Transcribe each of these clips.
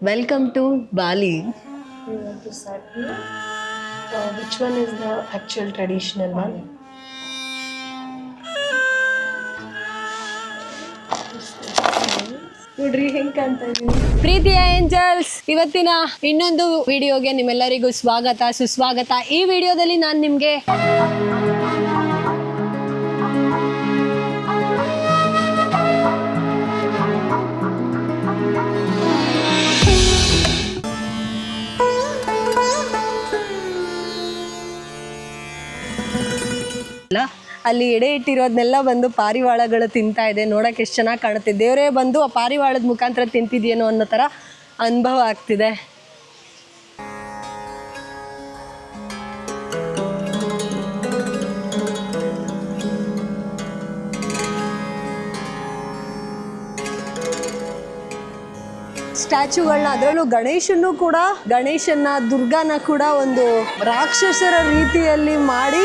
Welcome to Bali. You want to start here? Uh, which one is the actual traditional one? ನೋಡ್ರಿ ಹೆಂಗ್ ಕಾಣ್ತಾ ಇದೀನಿ ಪ್ರೀತಿಯ angels ಇವತ್ತಿನ ಇನ್ನೊಂದು ವಿಡಿಯೋಗೆ ನಿಮ್ಮೆಲ್ಲರಿಗೂ ಸ್ವಾಗತ ಸುಸ್ವಾಗತ ಈ ವಿಡಿಯೋದಲ್ಲಿ ನಾನು ನಿಮಗೆ ಅಲ್ಲ ಎಡೆ ಇಟ್ಟಿರೋದನ್ನೆಲ್ಲ ಬಂದು ಪಾರಿವಾಳಗಳು ತಿಂತಾ ಇದೆ. ನೋಡಕ್ಕೆ ಎಷ್ಟು ಚೆನ್ನಾಗಿ ಕಾಣುತ್ತೆ. ದೇವರೇ ಬಂದು ಆ ಪಾರಿವಾಳದ ಮುಖಾಂತರ ತಿಂತಿದೆಯೇನೋ ಅನ್ನೋ ಥರ ಅನುಭವ ಆಗ್ತಿದೆ. ಸ್ಟ್ಯಾಚುಗಳನ್ನ ಅದರಲ್ಲೂ ಗಣೇಶನ್ನು ಕೂಡ, ಗಣೇಶನ್ನ, ದುರ್ಗಾನ ಕೂಡ ಒಂದು ರಾಕ್ಷಸರ ರೀತಿಯಲ್ಲಿ ಮಾಡಿ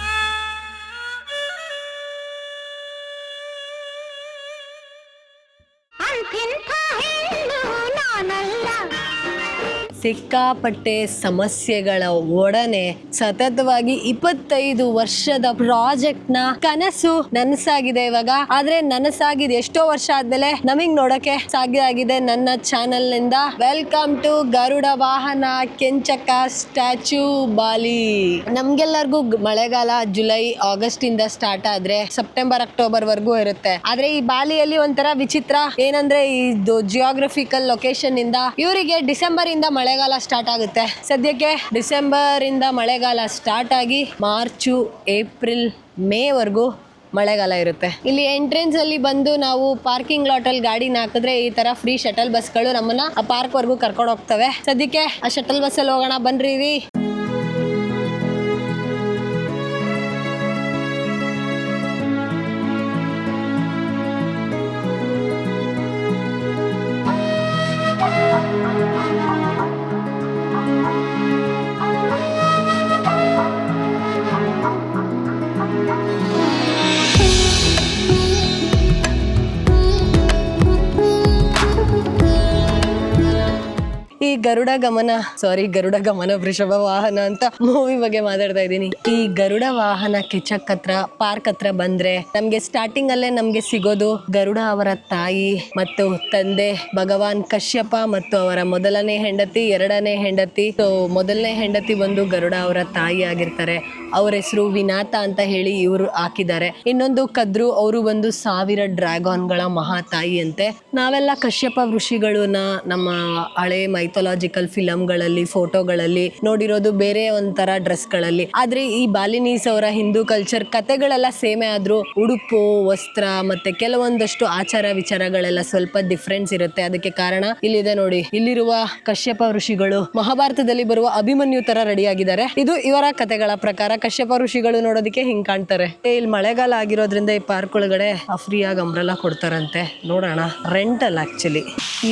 ಸಿಕ್ಕಾಪಟ್ಟೆ ಸಮಸ್ಯೆಗಳ ಒಡನೆ ಸತತವಾಗಿ ಇಪ್ಪತ್ತೈದು ವರ್ಷದ ಪ್ರಾಜೆಕ್ಟ್ನ ಕನಸು ನನಸಾಗಿದೆ ಇವಾಗ. ಆದ್ರೆ ನನಸಾಗಿದೆ ಎಷ್ಟೋ ವರ್ಷ ಆದ್ಮೇಲೆ ನಮಗ್ ನೋಡಕ್ಕೆ ಸಾಧ್ಯ ಆಗಿದೆ ನನ್ನ ಚಾನೆಲ್ನಿಂದ ವೆಲ್ಕಮ್ ಟು ಗರುಡ ವಾಹನ ಕೆಂಚಕ ಸ್ಟ್ಯಾಚ್ಯೂ ಬಾಲಿ. ನಮ್ಗೆಲ್ಲರಿಗೂ ಮಳೆಗಾಲ ಜುಲೈ ಆಗಸ್ಟ್ ಇಂದ ಸ್ಟಾರ್ಟ್ ಆದ್ರೆ ಸೆಪ್ಟೆಂಬರ್, ಅಕ್ಟೋಬರ್ ವರೆಗೂ ಇರುತ್ತೆ. ಆದ್ರೆ ಈ ಬಾಲಿಯಲ್ಲಿ ಒಂಥರ ವಿಚಿತ್ರ. ಏನಂದ್ರೆ ಇದು ಜಿಯೋಗ್ರಫಿಕಲ್ ಲೊಕೇಶನ್ ಇಂದ ಇವರಿಗೆ ಡಿಸೆಂಬರ್ ಇಂದ ಮಳೆಗಾಲ ಸ್ಟಾರ್ಟ್ ಆಗುತ್ತೆ. ಸದ್ಯಕ್ಕೆ ಡಿಸೆಂಬರ್ ಇಂದ ಮಳೆಗಾಲ ಸ್ಟಾರ್ಟ್ ಆಗಿ ಮಾರ್ಚು ಏಪ್ರಿಲ್ ಮೇ ವರೆಗೂ ಮಳೆಗಾಲ ಇರುತ್ತೆ. ಇಲ್ಲಿ ಎಂಟ್ರೆನ್ಸ್ ಅಲ್ಲಿ ಬಂದು ನಾವು ಪಾರ್ಕಿಂಗ್ ಲಾಟ್ ಅಲ್ಲಿ ಗಾಡಿನ ಹಾಕಿದ್ರೆ ಈ ತರ ಫ್ರೀ ಶಟಲ್ ಬಸ್ಗಳು ನಮ್ಮನ್ನ ಆ ಪಾರ್ಕ್ ವರ್ಗೂ ಕರ್ಕೊಂಡು ಹೋಗ್ತವೆ. ಸದ್ಯಕ್ಕೆ ಆ ಶಟಲ್ ಬಸ್ ಅಲ್ಲಿ ಹೋಗೋಣ, ಬನ್ರಿ. ಗರುಡ ಗಮನ ಸಾರಿ ಗರುಡ ಗಮನ ವೃಷಭ ವಾಹನ ಅಂತ ಮೂವಿ ಬಗ್ಗೆ ಮಾತಾಡ್ತಾ ಇದ್ದೀನಿ. ಈ ಗರುಡ ವಾಹನ ಕಿಚಕ್ ಹತ್ರ ಪಾರ್ಕ್ ಹತ್ರ ಬಂದ್ರೆ ನಮ್ಗೆ ಸ್ಟಾರ್ಟಿಂಗ್ ಅಲ್ಲೇ ನಮ್ಗೆ ಸಿಗೋದು ಗರುಡ ಅವರ ತಾಯಿ ಮತ್ತು ತಂದೆ ಭಗವಾನ್ ಕಶ್ಯಪ ಮತ್ತು ಅವರ ಮೊದಲನೇ ಹೆಂಡತಿ, ಎರಡನೇ ಹೆಂಡತಿ. ಸೊ ಮೊದಲನೇ ಹೆಂಡತಿ ಬಂದು ಗರುಡ ಅವರ ತಾಯಿ ಆಗಿರ್ತಾರೆ. ಅವ್ರ ಹೆಸರು ವಿನಾಥ ಅಂತ ಹೇಳಿ ಇವರು ಹಾಕಿದ್ದಾರೆ. ಇನ್ನೊಂದು ಕದ್ರು ಅವರು ಬಂದು ಸಾವಿರ ಡ್ರ್ಯಾಗಾನ್ಗಳ ಮಹಾತಾಯಿ ಅಂತೆ. ನಾವೆಲ್ಲ ಕಶ್ಯಪ ಋಷಿಗಳನ್ನ ನಮ್ಮ ಹಳೆ ಮೈಥೊಲಾಜಿಕಲ್ ಫಿಲಂಗಳಲ್ಲಿ ಫೋಟೋಗಳಲ್ಲಿ ನೋಡಿರೋದು ಬೇರೆ ಒಂಥರ ಡ್ರೆಸ್ಗಳಲ್ಲಿ. ಆದ್ರೆ ಈ ಬಾಲಿನೀಸ್ ಅವರ ಹಿಂದೂ ಕಲ್ಚರ್ ಕತೆಗಳೆಲ್ಲ ಸೇಮೆ ಆದ್ರೂ ಉಡುಪು, ವಸ್ತ್ರ ಮತ್ತೆ ಕೆಲವೊಂದಷ್ಟು ಆಚಾರ ವಿಚಾರಗಳೆಲ್ಲ ಸ್ವಲ್ಪ ಡಿಫ್ರೆನ್ಸ್ ಇರುತ್ತೆ. ಅದಕ್ಕೆ ಕಾರಣ ಇಲ್ಲಿದೆ ನೋಡಿ. ಇಲ್ಲಿರುವ ಕಶ್ಯಪ ಋಷಿಗಳು ಮಹಾಭಾರತದಲ್ಲಿ ಬರುವ ಅಭಿಮನ್ಯು ತರ ರೆಡಿ ಆಗಿದ್ದಾರೆ ಇದು ಇವರ ಕತೆಗಳ ಪ್ರಕಾರ ಕಶ್ಯಪ ಋಷಿಗಳು ನೋಡೋದಕ್ಕೆ ಹಿಂಗ್ ಕಾಣ್ತಾರೆ. ಇಲ್ಲಿ ಮಳೆಗಾಲ ಆಗಿರೋದ್ರಿಂದ ಈ ಪಾರ್ಕ್ ಒಳಗಡೆ ಫ್ರೀ ಆಗಿ ಅಂಬ್ರೆಲ್ಲ ಕೊಡ್ತಾರಂತೆ. ನೋಡೋಣ. ರೆಂಟ್ ಅಲ್ಲ ಆಕ್ಚುಲಿ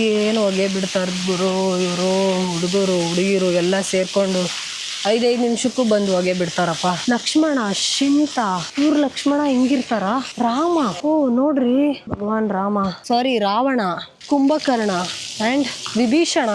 ಏನು ಹೊಗೆ ಬಿಡ್ತಾರ ಗುರು, ಇವರು? ಹುಡುಗರು, ಹುಡುಗಿರು ಎಲ್ಲ ಸೇರ್ಕೊಂಡು ಐದೈದು ನಿಮಿಷಕ್ಕೂ ಬಂದು ಹೋಗೇ ಬಿಡ್ತಾರಪ್ಪ. ಲಕ್ಷ್ಮಣ, ಶಿಂತ, ಇವ್ರ ಲಕ್ಷ್ಮಣ ಹಿಂಗಿರ್ತಾರ? ರಾಮ, ಓ, ನೋಡ್ರಿ. Bhagwan Rama. Sorry Ravana, Kumbhakarna and Vibhishana.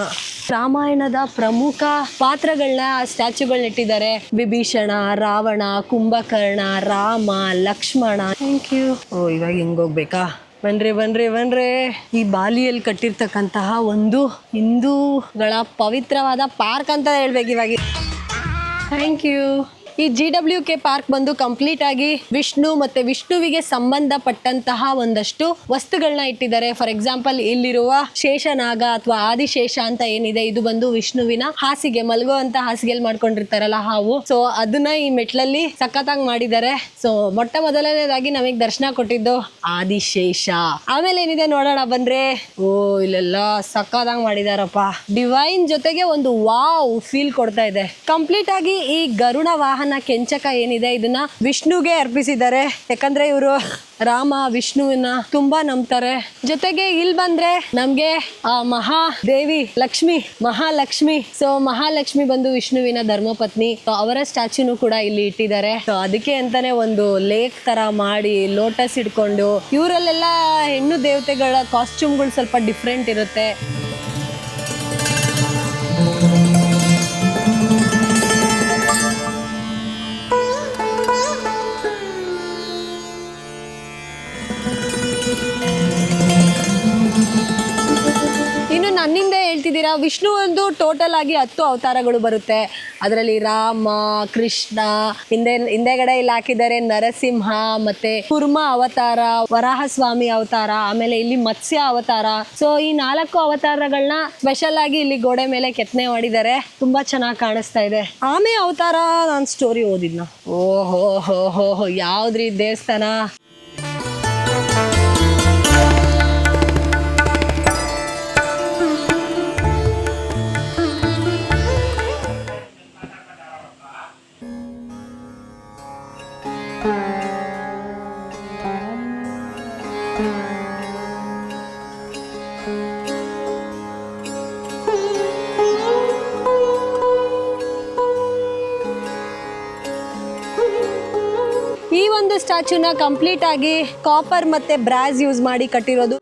ರಾಮಾಯಣದ ಪ್ರಮುಖ ಪಾತ್ರಗಳನ್ನ ಸ್ಟ್ಯಾಚ್ಯೂಗಳನ್ನ ಇಟ್ಟಿದ್ದಾರೆ. ವಿಭೀಷಣ, ರಾವಣ, ಕುಂಭಕರ್ಣ, ರಾಮ, ಲಕ್ಷ್ಮಣ. ಥ್ಯಾಂಕ್ ಯು ಓ, ಇವಾಗ ಹಿಂಗ್ ಹೋಗ್ಬೇಕಾ? ಬನ್ರಿ ಬನ್ರಿ ಬನ್ರಿ. ಈ ಬಾಲಿಯಲ್ಲಿ ಕಟ್ಟಿರ್ತಕ್ಕಂತಹ ಒಂದು ಹಿಂದೂಗಳ ಪವಿತ್ರವಾದ ಪಾರ್ಕ್ ಅಂತ ಹೇಳ್ಬೇಕು ಇವಾಗ. ಥ್ಯಾಂಕ್ ಯು ಈ ಜಿ ಡಬ್ಲ್ಯೂ ಕೆ ಪಾರ್ಕ್ ಬಂದು ಕಂಪ್ಲೀಟ್ ಆಗಿ ವಿಷ್ಣು ಮತ್ತೆ ವಿಷ್ಣುವಿಗೆ ಸಂಬಂಧಪಟ್ಟಂತಹ ಒಂದಷ್ಟು ವಸ್ತುಗಳನ್ನ ಇಟ್ಟಿದ್ದಾರೆ. ಫಾರ್ ಎಕ್ಸಾಂಪಲ್ ಇಲ್ಲಿರುವ ಶೇಷನಾಗ ಅಥವಾ ಆದಿಶೇಷ ಅಂತ ಏನಿದೆ, ಇದು ಬಂದು ವಿಷ್ಣುವಿನ ಹಾಸಿಗೆ, ಮಲಗುವಂತ ಹಾಸಿಗೆಯಲ್ಲಿ ಮಾಡ್ಕೊಂಡಿರ್ತಾರಲ್ಲ ಹಾವು. ಸೊ ಅದನ್ನ ಈ ಮೆಟ್ಲಲ್ಲಿ ಸಖತ್ತಾಗಿ ಮಾಡಿದ್ದಾರೆ. ಸೊ ಮೊಟ್ಟ ಮೊದಲನೇದಾಗಿ ನಮಗೆ ದರ್ಶನ ಕೊಟ್ಟಿದ್ದು ಆದಿಶೇಷ. ಆಮೇಲೆ ಏನಿದೆ ನೋಡೋಣ ಬಂದ್ರೆ, ಓ, ಇಲ್ಲೆಲ್ಲ ಸಖತ್ತಾಗಿ ಮಾಡಿದಾರಪ್ಪ. ಡಿವೈನ್ ಜೊತೆಗೆ ಒಂದು ವಾವ್ ಫೀಲ್ ಕೊಡ್ತಾ ಇದೆ. ಕಂಪ್ಲೀಟ್ ಆಗಿ ಈ ಗರುಡ ವಾಹನ ವಾಹನ ಕೆಂಚಕ ಏನಿದೆ ಇದನ್ನ ವಿಷ್ಣುಗೆ ಅರ್ಪಿಸಿದ್ದಾರೆ. ಯಾಕಂದ್ರೆ ಇವರು ರಾಮ ವಿಷ್ಣುವಿನ ತುಂಬಾ ನಂಬ್ತಾರೆ. ಜೊತೆಗೆ ಇಲ್ಲಿ ಬಂದ್ರೆ ನಮ್ಗೆ ಆ ಮಹಾ ದೇವಿ ಲಕ್ಷ್ಮಿ, ಮಹಾಲಕ್ಷ್ಮಿ. ಸೊ ಮಹಾಲಕ್ಷ್ಮಿ ಬಂದು ವಿಷ್ಣುವಿನ ಧರ್ಮಪತ್ನಿ. ಅವರ ಸ್ಟ್ಯಾಚ್ಯೂನು ಕೂಡ ಇಲ್ಲಿ ಇಟ್ಟಿದ್ದಾರೆ. ಸೊ ಅದಕ್ಕೆ ಅಂತಾನೆ ಒಂದು ಲೇಕ್ ತರ ಮಾಡಿ ಲೋಟಸ್ ಇಟ್ಕೊಂಡು ಇವರಲ್ಲೆಲ್ಲ ಹೆಣ್ಣು ದೇವತೆಗಳ ಕಾಸ್ಟ್ಯೂಮ್ಗಳು ಸ್ವಲ್ಪ ಡಿಫ್ರೆಂಟ್ ಇರುತ್ತೆ. ವಿಷ್ಣು ಒಂದು ಟೋಟಲ್ ಆಗಿ ಹತ್ತು ಅವತಾರಗಳು ಬರುತ್ತೆ. ಅದರಲ್ಲಿ ರಾಮ, ಕೃಷ್ಣ, ಹಿಂದೆ, ಹಿಂದೆಗಡೆ ಇಲ್ಲಿ ಹಾಕಿದ್ದಾರೆ ನರಸಿಂಹ, ಮತ್ತೆ ಕುರ್ಮ ಅವತಾರ, ವರಾಹಸ್ವಾಮಿ ಅವತಾರ, ಆಮೇಲೆ ಇಲ್ಲಿ ಮತ್ಸ್ಯ ಅವತಾರ. ಸೊ ಈ ನಾಲ್ಕು ಅವತಾರಗಳನ್ನ ಸ್ಪೆಷಲ್ ಆಗಿ ಇಲ್ಲಿ ಗೋಡೆ ಮೇಲೆ ಕೆತ್ತನೆ ಮಾಡಿದ್ದಾರೆ. ತುಂಬಾ ಚೆನ್ನಾಗಿ ಕಾಣಿಸ್ತಾ ಇದೆ. ಆಮೆ ಅವತಾರ ನಾನು ಸ್ಟೋರಿ ಓದಿದ್ನ. ಓಹೋ ಹೋ ಹೋ, ಯಾವ್ದ್ರಿ ದೇವಸ್ಥಾನ? ಈ ಒಂದು ಸ್ಟ್ಯಾಚ್ಯೂನ ಕಂಪ್ಲೀಟ್ ಆಗಿ ಕಾಪರ್ ಮತ್ತೆ ಬ್ರಾಸ್ ಯೂಸ್ ಮಾಡಿ ಕಟ್ಟಿರೋದು.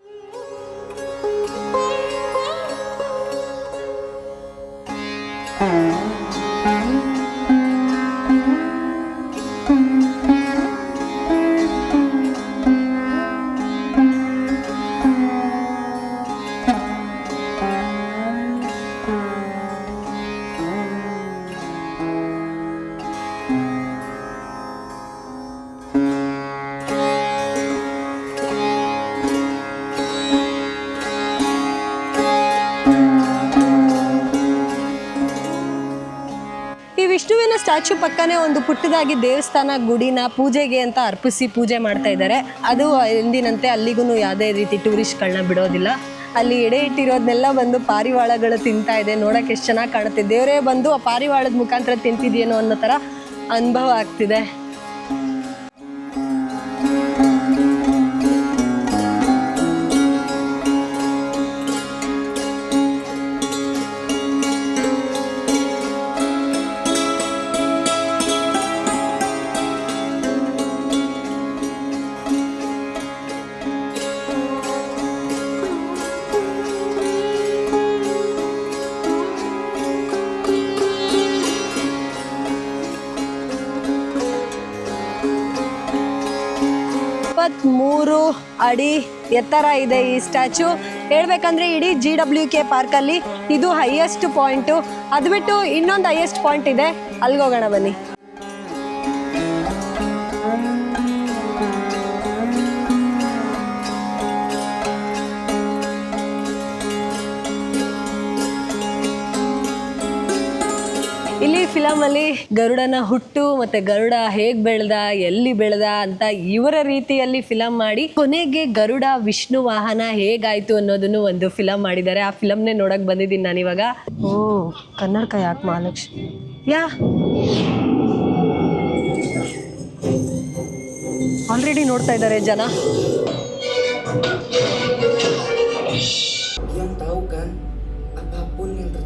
ಸ್ಟ್ಯಾಚ್ಯೂ ಪಕ್ಕನೆ ಒಂದು ಪುಟ್ಟದಾಗಿ ದೇವಸ್ಥಾನ ಗುಡಿನ ಪೂಜೆಗೆ ಅಂತ ಅರ್ಪಿಸಿ ಪೂಜೆ ಮಾಡ್ತಾ ಇದ್ದಾರೆ. ಅದು ಎಂದಿನಂತೆ ಅಲ್ಲಿಗೂ ಯಾವುದೇ ರೀತಿ ಟೂರಿಸ್ಟ್ಗಳನ್ನ ಬಿಡೋದಿಲ್ಲ. ಅಲ್ಲಿ ಎಡೆ ಇಟ್ಟಿರೋದನ್ನೆಲ್ಲ ಬಂದು ಪಾರಿವಾಳಗಳು ತಿಂತಾ ಇದೆ. ನೋಡಕ್ಕೆ ಎಷ್ಟು ಚೆನ್ನಾಗಿ ಕಾಣುತ್ತೆ. ದೇವರೇ ಬಂದು ಆ ಪಾರಿವಾಳದ ಮುಖಾಂತರ ತಿಂತಿದ್ಯೇನೋ ಅನ್ನೋ ಥರ ಅನುಭವ ಆಗ್ತಿದೆ. ಅಡಿ ಎತ್ತರ ಇದೆ ಈ ಸ್ಟ್ಯಾಚು. ಹೇಳ್ಬೇಕಂದ್ರೆ ಇಡೀ ಜಿ ಡಬ್ಲ್ಯೂ ಕೆ ಪಾರ್ಕಲ್ಲಿ ಇದು ಹೈಯೆಸ್ಟ್ ಪಾಯಿಂಟು ಅದು ಬಿಟ್ಟು ಇನ್ನೊಂದು ಹೈಯೆಸ್ಟ್ ಪಾಯಿಂಟ್ ಇದೆ. ಅಲ್ಲಿಗೋಗೋಣ ಬನ್ನಿ. ಅಲ್ಲಿ ಗರುಡನ ಹುಟ್ಟು ಮತ್ತೆ ಗರುಡ ಹೇಗ್ ಬೆಳೆದ ಎಲ್ಲಿ ಬೆಳೆದ ಅಂತ ಇವರ ರೀತಿಯಲ್ಲಿ ಫಿಲಂ ಮಾಡಿ ಕೊನೆಗೆ ಗರುಡ ವಿಷ್ಣು ವಾಹನ ಹೇಗಾಯ್ತು ಅನ್ನೋದನ್ನು ಒಂದು ಫಿಲಂ ಮಾಡಿದ್ದಾರೆ. ಆ ಫಿಲಂನೇ ನೋಡಕ್ ಬಂದಿದ್ದೀನಿ ನಾನು ಇವಾಗ. ಓ ಕನ್ನಡಕ ಯಾಕೆ ಮಹಾಲಕ್ಷ್ಮಿ? ಯಾ? ಆಲ್ರೆಡಿ ನೋಡ್ತಾ ಇದ್ದಾರೆ ಜನ.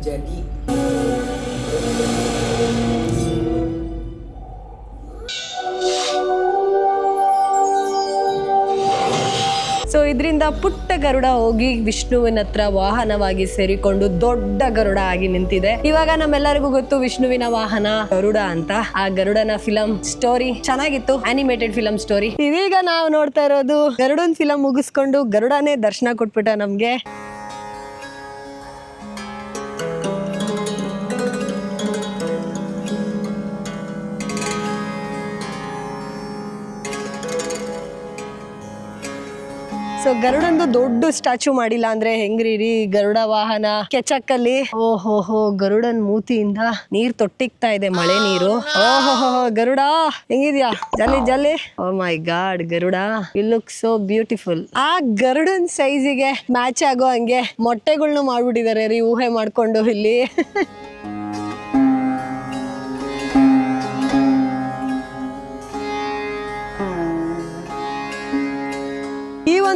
terjadi, ಇದರಿಂದ ಪುಟ್ಟ ಗರುಡ ಹೋಗಿ ವಿಷ್ಣುವಿನ ಹತ್ರ ವಾಹನವಾಗಿ ಸೇರಿಕೊಂಡು ದೊಡ್ಡ ಗರುಡ ಆಗಿ ನಿಂತಿದೆ. ಇವಾಗ ನಮ್ಮೆಲ್ಲರಿಗೂ ಗೊತ್ತು ವಿಷ್ಣುವಿನ ವಾಹನ ಗರುಡ ಅಂತ. ಆ ಗರುಡನ ಫಿಲಂ ಸ್ಟೋರಿ ಚೆನ್ನಾಗಿತ್ತು ಅನಿಮೇಟೆಡ್ ಫಿಲಂ ಸ್ಟೋರಿ ಇದೀಗ ನಾವು ನೋಡ್ತಾ ಇರೋದು ಗರುಡನ್ ಫಿಲಂ ಮುಗಿಸ್ಕೊಂಡು ಗರುಡನೇ ದರ್ಶನ ಕೊಟ್ಬಿಟ್ಟ ನಮ್ಗೆ. ಗರುಡಂದು ದೊಡ್ಡ ಸ್ಟ್ಯಾಚು ಮಾಡಿಲ್ಲ ಅಂದ್ರೆ ಹೆಂಗ್ರಿ ರೀ? ಗರುಡ ವಾಹನ ಕೆಚಕ್ಕಲ್ಲಿ? ಓಹೋ ಹೋ ಗರುಡನ್ ಮೂತಿಯಿಂದ ನೀರ್ ತೊಟ್ಟಿಗ್ತಾ ಇದೆ ಮಳೆ ನೀರು. ಓಹೋ ಗರುಡ, ಹೆಂಗಿದ್ಯಾ? ಜಲ್ಲಿ ಜಲ್ಲಿ. ಓ my god Garuda you look so beautiful ಆ ಗರುಡನ್ ಸೈಜಿಗೆ ಮ್ಯಾಚ್ ಆಗೋ ಹಂಗೆ ಮೊಟ್ಟೆಗಳ್ನು ಮಾಡ್ಬಿಟ್ಟಿದ್ದಾರೆ ರೀ, ಊಹೆ ಮಾಡ್ಕೊಂಡು ಇಲ್ಲಿ.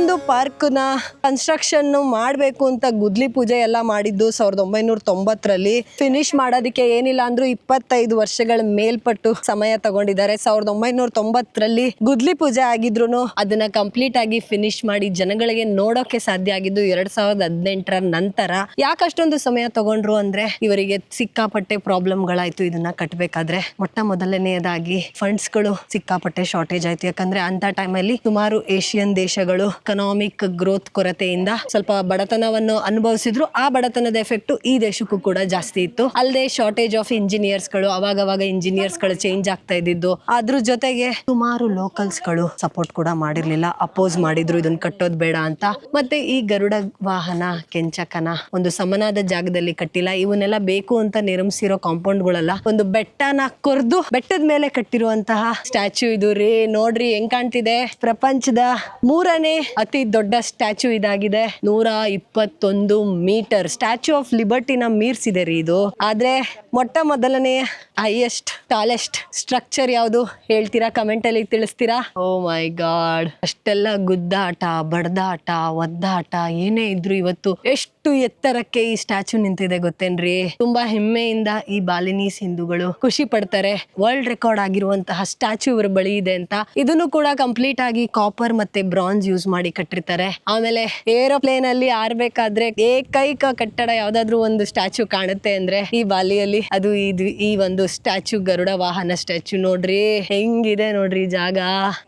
ಒಂದು ಪಾರ್ಕ್ನ ಕನ್ಸ್ಟ್ರಕ್ಷನ್ ಮಾಡಬೇಕು ಅಂತ ಗುದ್ಲಿ ಪೂಜೆ ಎಲ್ಲ ಮಾಡಿದ್ದು ಸಾವಿರದ ಒಂಬೈನೂರ ತೊಂಬತ್ತರಲ್ಲಿ. ಫಿನಿಶ್ ಮಾಡೋದಕ್ಕೆ ಏನಿಲ್ಲ ಅಂದ್ರೂ ಇಪ್ಪತ್ತೈದು ವರ್ಷಗಳ ಮೇಲ್ಪಟ್ಟು ಸಮಯ ತಗೊಂಡಿದ್ದಾರೆ. ಸಾವಿರದ ಒಂಬೈನೂರ ತೊಂಬತ್ತರಲ್ಲಿ ಗುದ್ಲಿ ಪೂಜೆ ಆಗಿದ್ರು ಅದನ್ನ ಕಂಪ್ಲೀಟ್ ಆಗಿ ಫಿನಿಶ್ ಮಾಡಿ ಜನಗಳಿಗೆ ನೋಡೋಕೆ ಸಾಧ್ಯ ಆಗಿದ್ದು ಎರಡ್ ಸಾವಿರದ ಹದಿನೆಂಟರ ನಂತರ ಯಾಕಷ್ಟೊಂದು ಸಮಯ ತಗೊಂಡ್ರು ಅಂದ್ರೆ ಇವರಿಗೆ ಸಿಕ್ಕಾಪಟ್ಟೆ ಪ್ರಾಬ್ಲಮ್ಗಳಾಯ್ತು ಇದನ್ನ ಕಟ್ಟಬೇಕಾದ್ರೆ ಮೊಟ್ಟ ಮೊದಲನೆಯದಾಗಿ ಫಂಡ್ಸ್ಗಳು ಸಿಕ್ಕಾಪಟ್ಟೆ ಶಾರ್ಟೇಜ್ ಆಯ್ತು. ಯಾಕಂದ್ರೆ ಅಂತ ಟೈಮಲ್ಲಿ ಸುಮಾರು ಏಷ್ಯನ್ ದೇಶಗಳು ಎಕನಾಮಿಕ್ ಗ್ರೋತ್ ಕೊರತೆಯಿಂದ ಸ್ವಲ್ಪ ಬಡತನವನ್ನು ಅನುಭವಿಸಿದ್ರು. ಆ ಬಡತನದ ಎಫೆಕ್ಟ್ ಈ ದೇಶಕ್ಕೂ ಕೂಡ ಜಾಸ್ತಿ ಇತ್ತು. ಅಲ್ಲದೆ ಶಾರ್ಟೇಜ್ ಆಫ್ ಇಂಜಿನಿಯರ್ಸ್ಗಳು ಅವಾಗವಾಗ ಇಂಜಿನಿಯರ್ಸ್ಗಳು ಚೇಂಜ್ ಆಗ್ತಾ ಇದ್ದಿದ್ದು. ಅದ್ರ ಜೊತೆಗೆ ಸುಮಾರು ಲೋಕಲ್ಸ್ಗಳು ಸಪೋರ್ಟ್ ಕೂಡ ಮಾಡಿರ್ಲಿಲ್ಲ. ಅಪೋಸ್ ಮಾಡಿದ್ರು ಇದನ್ನ ಕಟ್ಟೋದ್ ಬೇಡ ಅಂತ. ಮತ್ತೆ ಈ ಗರುಡ ವಾಹನ, ಕೆಂಚಕನ ಒಂದು ಸಮನಾದ ಜಾಗದಲ್ಲಿ ಕಟ್ಟಿಲ್ಲ. ಇವನ್ನೆಲ್ಲ ಬೇಕು ಅಂತ ನಿರ್ಮಿಸಿರೋ ಕಾಂಪೌಂಡ್ಗಳೆಲ್ಲ ಒಂದು ಬೆಟ್ಟನ ಕೊರ್ದು ಬೆಟ್ಟದ ಮೇಲೆ ಕಟ್ಟಿರುವಂತಹ ಸ್ಟ್ಯಾಚ್ಯೂ ಇದು. ರೀ, ನೋಡ್ರಿ ಹೆಂಗ್ ಕಾಣ್ತಿದೆ. ಪ್ರಪಂಚದ ಮೂರನೇ ಅತಿ ದೊಡ್ಡ ಸ್ಟ್ಯಾಚು ಇದಾಗಿದೆ. ನೂರ ಇಪ್ಪತ್ತೊಂದು ಮೀಟರ್. ಸ್ಟ್ಯಾಚ್ಯೂ ಆಫ್ ಲಿಬರ್ಟಿನ ಮೀರ್ಸಿದೆ ರೀ ಇದು. ಆದ್ರೆ ಮೊಟ್ಟ ಮೊದಲನೇ ಹೈಯೆಸ್ಟ್, ಟಾಲೆಸ್ಟ್ ಸ್ಟ್ರಕ್ಚರ್ ಯಾವುದು ಹೇಳ್ತೀರಾ? ಕಮೆಂಟ್ ಅಲ್ಲಿ ತಿಳಿಸ್ತೀರಾ? ಓ ಮೈ ಗಾಡ್ ಅಷ್ಟೆಲ್ಲ ಗುದ್ದಾಟ, ಬಡ್ದಾಟ, ಒದ್ದಾಟ ಏನೇ ಇದ್ರು ಇವತ್ತು ಎಷ್ಟು ಎತ್ತರಕ್ಕೆ ಈ ಸ್ಟ್ಯಾಚು ನಿಂತಿದೆ ಗೊತ್ತೇನ್ರಿ? ತುಂಬಾ ಹೆಮ್ಮೆಯಿಂದ ಈ ಬಾಲಿನೀಸ್ ಹಿಂದೂಗಳು ಖುಷಿ ಪಡ್ತಾರೆ. ವರ್ಲ್ಡ್ ರೆಕಾರ್ಡ್ ಆಗಿರುವಂತಹ ಸ್ಟ್ಯಾಚು ಇವರ ಬಳಿ ಇದೆ ಅಂತ. ಇದನ್ನು ಕೂಡ ಕಂಪ್ಲೀಟ್ ಆಗಿ ಕಾಪರ್ ಮತ್ತೆ ಬ್ರಾನ್ಸ್ ಯೂಸ್ ಮಾಡಿ ಕಟ್ಟಿರ್ತಾರೆ. ಆಮೇಲೆ ಏರೋಪ್ಲೇನ್ ಅಲ್ಲಿ ಆರ್ಬೇಕಾದ್ರೆ ಏಕೈಕ ಕಟ್ಟಡ ಯಾವ್ದಾದ್ರು ಒಂದು ಸ್ಟ್ಯಾಚು ಕಾಣುತ್ತೆ ಅಂದ್ರೆ ಈ ಬಾಲಿಯಲ್ಲಿ ಅದು ಈ ಒಂದು ಸ್ಟ್ಯಾಚು, ಗರುಡ ವಾಹನ ಸ್ಟ್ಯಾಚ್ಯೂ ನೋಡ್ರಿ. ಹೆಂಗಿದೆ ನೋಡ್ರಿ ಜಾಗ.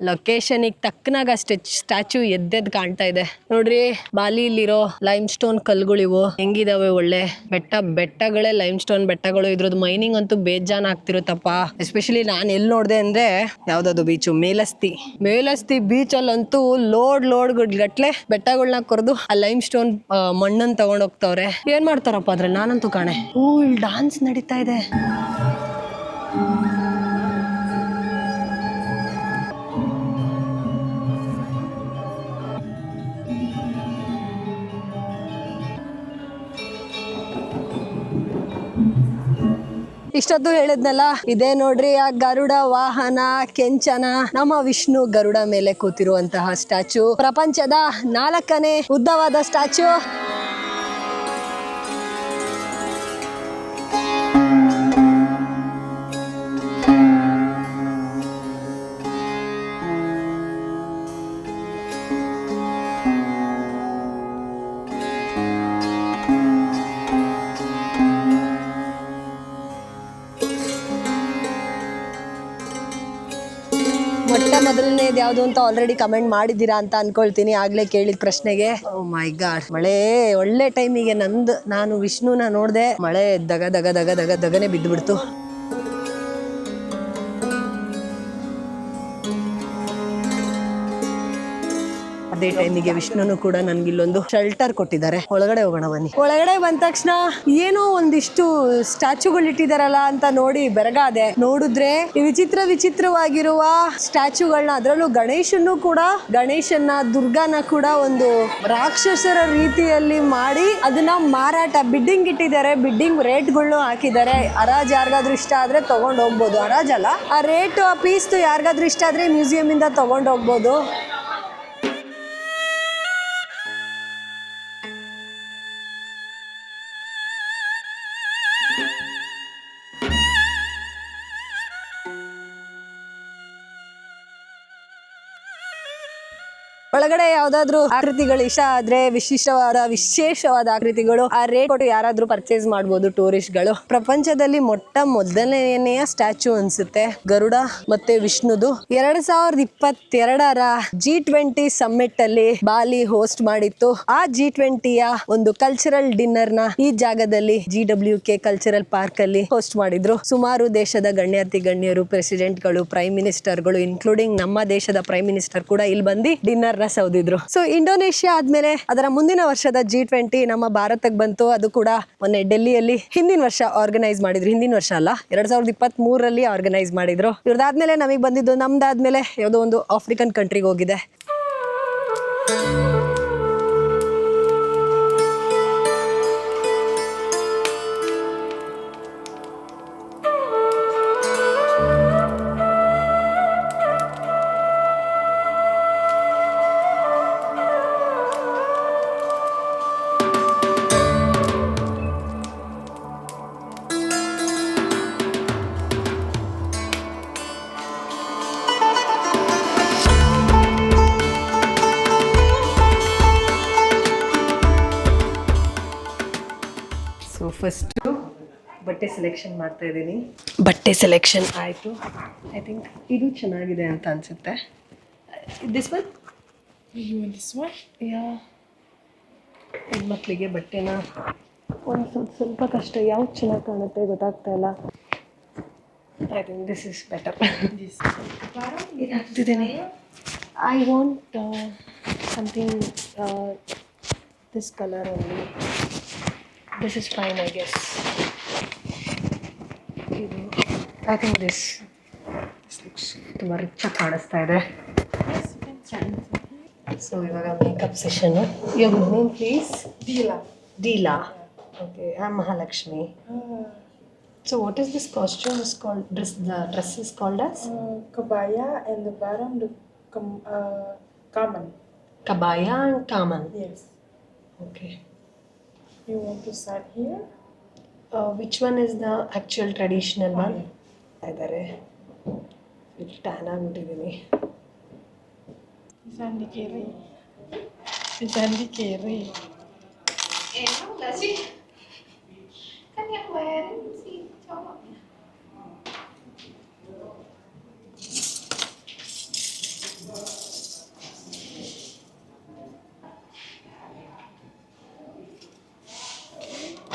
ಲೊಕೇಶನ್ ತಕ್ಕನಾಗ ಸ್ಟ್ಯಾಚು ಎದ್ದೆದ್ ಕಾಣ್ತಾ ಇದೆ. ನೋಡ್ರಿ ಬಾಲಿಲಿರೋ ಲೈಮ್ ಸ್ಟೋನ್ ಕಲ್ಗಳಿವು ಹೆಂಗಿದಾವೆ ಒಳ್ಳೆ ಬೆಟ್ಟ, ಬೆಟ್ಟಗಳೇ ಲೈಮ್ ಸ್ಟೋನ್ ಬೆಟ್ಟಗಳು. ಇದ್ರದ್ದು ಮೈನಿಂಗ್ ಅಂತೂ ಬೇಜಾನ್ ಆಗ್ತಿರುತ್ತಪ್ಪ. ಎಸ್ಪೆಷಲಿ ನಾನು ಎಲ್ಲಿ ನೋಡ್ದೆ ಅಂದ್ರೆ ಯಾವ್ದಾದ್ರು ಬೀಚು ಮೇಲಸ್ತಿ. ಮೇಲಸ್ತಿ ಬೀಚ್ ಅಲ್ಲಂತೂ ಲೋಡ್ ಲೋಡ್ ಗಟ್ಲೆ ಬೆಟ್ಟಗಳನ್ನ ಕೊರೆದು ಆ ಲೈಮ್ ಸ್ಟೋನ್ ಮಣ್ಣನ್ನು ತಗೊಂಡ್ ಹೋಗ್ತಾವ್ರೆ. ಏನ್ ಮಾಡ್ತಾರಪ್ಪ ಅದ್ರಲ್ಲಿ ನಾನಂತೂ ಕಾಣೆ. ಹೂ ಇಲ್ಲಿ ಡಾನ್ಸ್ ನಡೀತಾ ಇದೆ. ಇಷ್ಟೊತ್ತು ಹೇಳಿದ್ನಲ್ಲ, ಇದೇ ನೋಡ್ರಿ, ಆ ಗರುಡ ವಾಹನ, ಕೆಂಚನ, ನಮ್ಮ ವಿಷ್ಣು ಗರುಡ ಮೇಲೆ ಕೂತಿರುವಂತಹ ಸ್ಟ್ಯಾಚು. ಪ್ರಪಂಚದ ನಾಲ್ಕನೇ ಉದ್ದವಾದ ಸ್ಟ್ಯಾಚು. ಯಾವುದು ಅಂತ ಆಲ್ರೆಡಿ ಕಮೆಂಟ್ ಮಾಡಿದ್ದೀರಾ ಅಂತ ಅನ್ಕೊಳ್ತೀನಿ. ಆಗ್ಲೇ ಕೇಳಿದ ಪ್ರಶ್ನೆಗೆ. ಓ ಮೈ ಗಾಡ್ ಮಳೆ ಒಳ್ಳೆ ಟೈಮಿಗೆ ನಂದು ನಾನು ವಿಷ್ಣುನ ನೋಡ್ದೆ ಮಳೆ ದಗ ದಗ ದಗ ದಗ ದಗನೆ ಬಿದ್ದುಬಿಡ್ತು. ಅದೇ ಟೈಮಿಗೆ ವಿಷ್ಣುನು ಕೂಡ ನನ್ಗೆ ಇಲ್ಲೊಂದು ಶೆಲ್ಟರ್ ಕೊಟ್ಟಿದ್ದಾರೆ. ಒಳಗಡೆ ಹೋಗೋಣ ಬನ್ನಿ. ಒಳಗಡೆ ಬಂದ ತಕ್ಷಣ ಏನೋ ಒಂದಿಷ್ಟು ಸ್ಟ್ಯಾಚುಗಳು ಇಟ್ಟಿದಾರಲ್ಲ ಅಂತ ನೋಡಿ ಬೆರಗಾದೆ. ನೋಡಿದ್ರೆ ವಿಚಿತ್ರ ವಿಚಿತ್ರವಾಗಿರುವ ಸ್ಟ್ಯಾಚುಗಳನ್ನ ಅದರಲ್ಲೂ ಗಣೇಶನ್ನು ಕೂಡ, ಗಣೇಶನ್ನ, ದುರ್ಗಾನ ಕೂಡ ಒಂದು ರಾಕ್ಷಸರ ರೀತಿಯಲ್ಲಿ ಮಾಡಿ ಅದನ್ನ ಮಾರಾಟ ಬಿಡ್ಡಿಂಗ್ ಇಟ್ಟಿದ್ದಾರೆ. ಬಿಡ್ಡಿಂಗ್ಗಳು ಹಾಕಿದ್ದಾರೆ. ಹರಾಜ್ ಯಾರಿಗಾದ್ರೂ ಇಷ್ಟ ಆದ್ರೆ ತಗೊಂಡ್ ಹೋಗ್ಬೋದು. ಅಲ್ಲ, ಆ ರೇಟ್ ಆ ಪೀಸ್ ಯಾರಿಗಾದ್ರೂ ಇಷ್ಟ ಆದ್ರೆ ಮ್ಯೂಸಿಯಂ ಇಂದ ತಗೊಂಡ್ ಹೋಗ್ಬೋದು. ಒಳಗಡೆ ಯಾವ್ದಾದ್ರು ಆಕೃತಿಗಳು ಇಷ್ಟ ಆದ್ರೆ, ವಿಶಿಷ್ಟವಾದ, ವಿಶೇಷವಾದ ಆಕೃತಿಗಳು, ಆ ರೇಟ್ ಕೊಟ್ಟು ಯಾರಾದ್ರೂ ಪರ್ಚೇಸ್ ಮಾಡಬಹುದು ಟೂರಿಸ್ಟ್ಗಳು ಪ್ರಪಂಚದಲ್ಲಿ ಮೊಟ್ಟ ಮೊದಲನೆಯ ಸ್ಟ್ಯಾಚು ಅನ್ಸುತ್ತೆ ಗರುಡ ಮತ್ತೆ ವಿಷ್ಣುದು. ಎರಡ್ ಸಾವಿರದ ಇಪ್ಪತ್ತೆರಡರ ಜಿ ಟ್ವೆಂಟಿ ಸಮ್ಮಿಟ್ ಅಲ್ಲಿ ಬಾಲಿ ಹೋಸ್ಟ್ ಮಾಡಿತ್ತು. ಆ ಜಿ ಟ್ವೆಂಟಿಯ ಒಂದು ಕಲ್ಚರಲ್ ಡಿನ್ನರ್ನ ಈ ಜಾಗದಲ್ಲಿ G W K cultural park ಅಲ್ಲಿ ಹೋಸ್ಟ್ ಮಾಡಿದ್ರು. ಸುಮಾರು ದೇಶದ ಗಣ್ಯಾತಿ ಗಣ್ಯರು ಪ್ರೆಸಿಡೆಂಟ್ಗಳು ಪ್ರೈಮ್ ಮಿನಿಸ್ಟರ್ಗಳು ಇನ್ಕ್ಲೂಡಿಂಗ್ ನಮ್ಮ ದೇಶದ ಪ್ರೈಮ್ ಮಿನಿಸ್ಟರ್ ಕೂಡ ಇಲ್ಲಿ ಬಂದು ಡಿನ್ನರ್ ಸೌದಿದ್ರು ಸೊ ಇಂಡೋನೇಷ್ಯಾ ಆದ್ಮೇಲೆ ಅದರ ಮುಂದಿನ ವರ್ಷದ ಜಿ ಟ್ವೆಂಟಿ ನಮ್ಮ ಭಾರತಕ್ಕೆ ಬಂತು. ಅದು ಕೂಡ ಮೊನ್ನೆ ಡೆಲ್ಲಿಯಲ್ಲಿ ಹಿಂದಿನ ವರ್ಷ ಆರ್ಗನೈಸ್ ಮಾಡಿದ್ರು. ಹಿಂದಿನ ವರ್ಷ ಅಲ್ಲ, ಎರಡ್ ಸಾವಿರದ ಇಪ್ಪತ್ತ್ ಮೂರರಲ್ಲಿ ಆರ್ಗನೈಸ್ ಮಾಡಿದ್ರು. ಇವ್ರದಾದ್ಮೇಲೆ ನಮಗೆ ಬಂದಿದ್ದು ನಮ್ದಾದ್ಮೇಲೆ ಯಾವುದೋ ಒಂದು ಆಫ್ರಿಕನ್ ಕಂಟ್ರಿಗೆ ಹೋಗಿದೆ. ಸೆಲೆಕ್ಷನ್ ಮಾಡ್ತಾ ಇದ್ದೀನಿ. ಬಟ್ಟೆ ಸೆಲೆಕ್ಷನ್ ಆಯಿತು. ಐ ಥಿಂಕ್ ಇದು ಚೆನ್ನಾಗಿದೆ ಅಂತ ಅನಿಸುತ್ತೆ. This one You want this one? Yeah ಹೆಣ್ಮಕ್ಳಿಗೆ ಬಟ್ಟೆನ ಒಂದು ಸ್ವಲ್ಪ ಸ್ವಲ್ಪ ಕಷ್ಟ. ಯಾವ್ದು ಚೆನ್ನಾಗಿ ಕಾಣುತ್ತೆ ಗೊತ್ತಾಗ್ತಾ ಇಲ್ಲ. I think this is better This. ಇದು ಹಾಕ್ತಿದ್ದೀನಿ I want something this colour only this is fine I guess ಇದು ಐ ಥಿಂಕ್ ದಿಸ್ ತುಂಬ ರಿಚಾಗಿ ಕಾಣಿಸ್ತಾ ಇದೆ Yes, you can change. So ಇವಾಗ makeup session your name please Dila. Dila okay I Mahalakshmi Uh, so what is this costume is called dress the dress is called as uh, kabaya and the bottom the com- uh, common. Kabaya and common Yes. Okay You want to start here? Which one is the actual traditional One ಇದ್ದಾರೆ tan ಆಗಿಬಿಟ್ಟಿದ್ದೀನಿ Sandy Kiri. Sandy Kiri. Is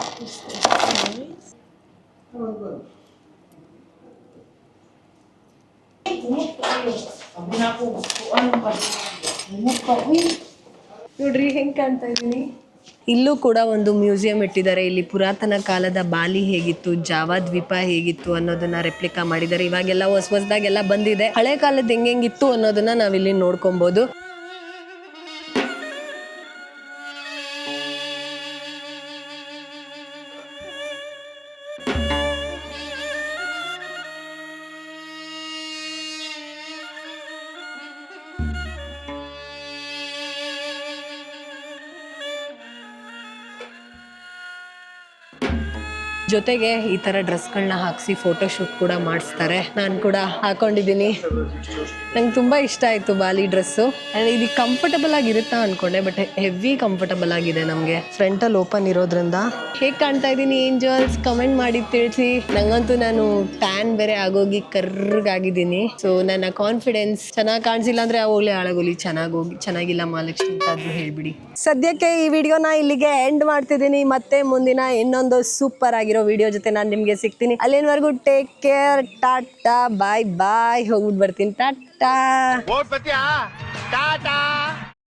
this nice? ನೋಡ್ರಿ, ಹೆಂಗೆ ಕಾಣ್ತಾ ಇದ್ದೀನಿ ಇಲ್ಲೂ ಕೂಡ ಒಂದು museum ಇಟ್ಟಿದ್ದಾರೆ. ಇಲ್ಲಿ ಪುರಾತನ ಕಾಲದ ಬಾಲಿ ಹೇಗಿತ್ತು, ಜಾವಾ ದ್ವೀಪ ಹೇಗಿತ್ತು ಅನ್ನೋದನ್ನ ರೆಪ್ಲಿಕಾ ಮಾಡಿದ್ದಾರೆ. ಇವಾಗೆಲ್ಲ ಹೊಸ ಹೊಸದಾಗೆಲ್ಲ ಬಂದಿದೆ. ಹಳೆ ಕಾಲದ ಹೆಂಗೆಂಗಿತ್ತು ಅನ್ನೋದನ್ನ ನಾವಿಲ್ಲಿ ನೋಡ್ಕೊಬಹುದು ಜೊತೆಗೆ ಈ ತರ ಡ್ರೆಸ್ಗಳನ್ನ ಹಾಕ್ಸಿ ಫೋಟೋಶೂಟ್ ಕೂಡ ಮಾಡಿಸ್ತಾರೆ. ನಾನು ಕೂಡ ಹಾಕೊಂಡಿದ್ದೀನಿ. ನಂಗೆ ತುಂಬಾ ಇಷ್ಟ ಆಯ್ತು ಬಾಲಿ ಡ್ರೆಸ್ಸು. ಇದು ಕಂಫರ್ಟಬಲ್ ಆಗಿರುತ್ತಾ ಅನ್ಕೊಂಡೆ, ಬಟ್ ಹೆವಿ ಕಂಫರ್ಟಬಲ್ ಆಗಿದೆ ನಮಗೆ. ಫ್ರಂಟಲ್ಲಿ ಓಪನ್ ಇರೋದ್ರಿಂದ. ಹೇಗೆ ಕಾಣ್ತಾ ಇದ್ದೀನಿ ಏಂಜಲ್ಸ್ ಕಮೆಂಟ್ ಮಾಡಿ ತಿಳಿಸಿ. ನಂಗಂತೂ ನಾನು ಟ್ಯಾನ್ ಬೇರೆ ಆಗೋಗಿ ಕರ್ರಗಾಗಿದ್ದೀನಿ. ಸೊ ನನ್ನ ಕಾನ್ಫಿಡೆನ್ಸ್ ಚೆನ್ನಾಗಿ ಕಾಣಿಸಿಲ್ಲ ಅಂದ್ರೆ ಓಲೆ ಹಾಳಾಗೋಲಿ ಚೆನ್ನಾಗಿ ಹೋಗಿ, ಚೆನ್ನಾಗಿಲ್ಲ ಮಹಾಲಕ್ಷ್ಮಿ ಅಂತ ಹೇಳಿಬಿಡಿ ಹೇಳ್ಬಿಡಿ. ಸದ್ಯಕ್ಕೆ ಈ ವಿಡಿಯೋನ ಇಲ್ಲಿಗೆ ಎಂಡ್ ಮಾಡ್ತಿದ್ದೀನಿ. ಮತ್ತೆ ಮುಂದಿನ ಇನ್ನೊಂದು ಸೂಪರ್ ಆಗಿರೋ ವಿಡಿಯೋ ಜೊತೆ ನಾನು ನಿಮಗೆ ಸಿಗ್ತೀನಿ. ಅಲ್ಲಿನವರೆಗೂ take care tata bye bye ಹೋಗ್ಬಿಟ್ಟು ಬರ್ತೀನಿ. ಟಾಟಾ. ಟಾಟಾ?